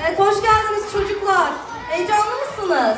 Evet hoş geldiniz çocuklar. Heyecanlı mısınız?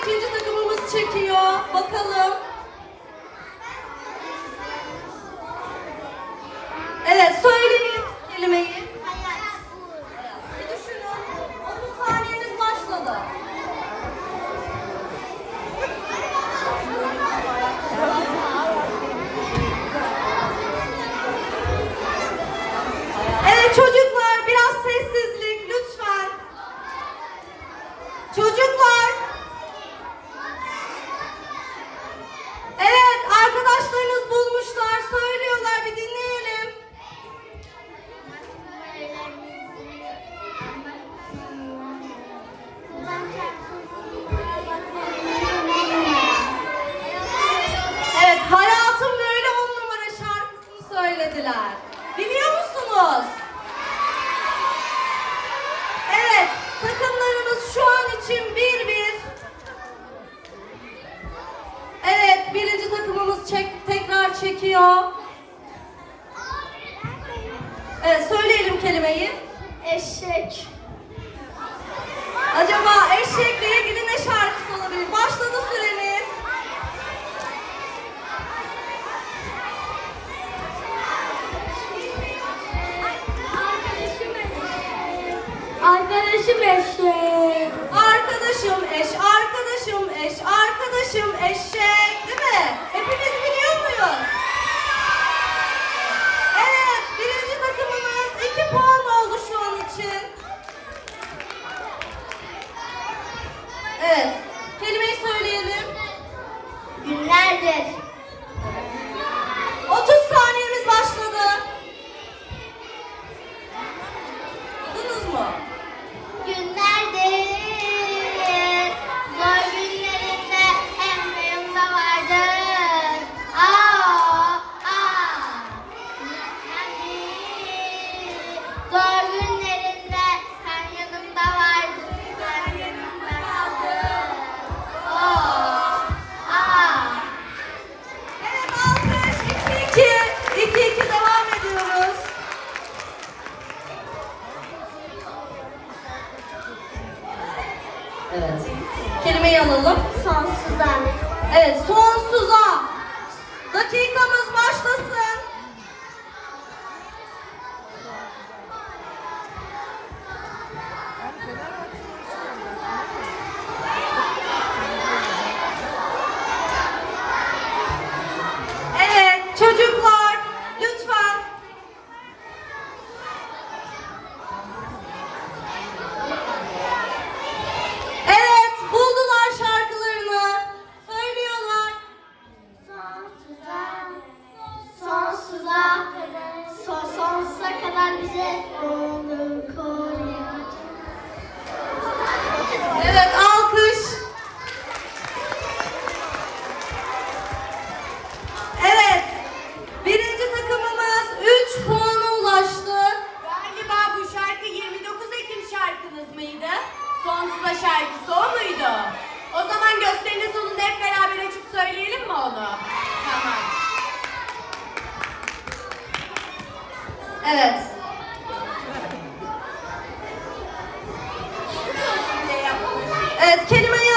ikinci takımımız çekiyor. Bakalım. Evet söyleyin kelimeyi. Çocuklar biraz sessizlik lütfen. Çocuklar ya? Evet, söyleyelim kelimeyi. Eşek. Acaba eşekle ilgili ne şarkısı olabilir? Başladı süreniz. Arkadaşım eşek. Arkadaşım eş, arkadaşım eş, arkadaşım eşek değil mi? Evet son şarkınız mıydı? Sonsuza şarkısı o muydu? O zaman gösterinin sonunda hep beraber açıp söyleyelim mi onu? Tamam. Evet. Evet, kelimeyi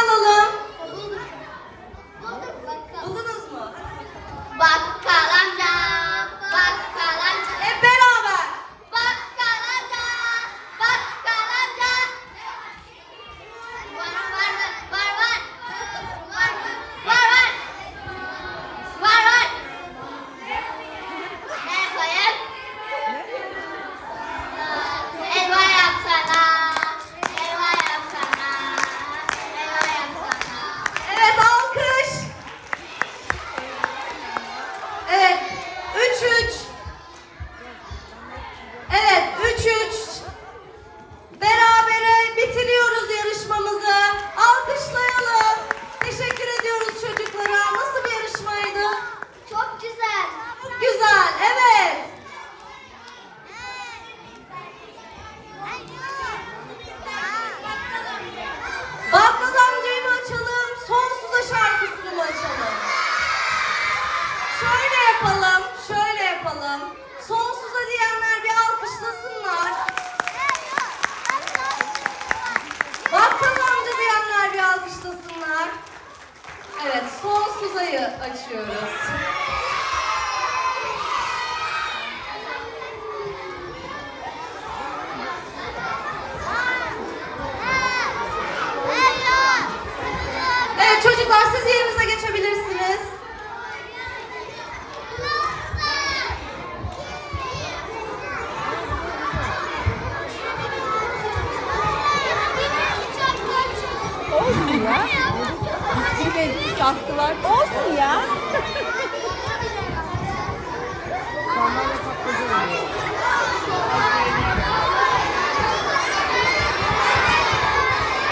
Evet, son suzayı açıyoruz. şarkılar. Olsun ya.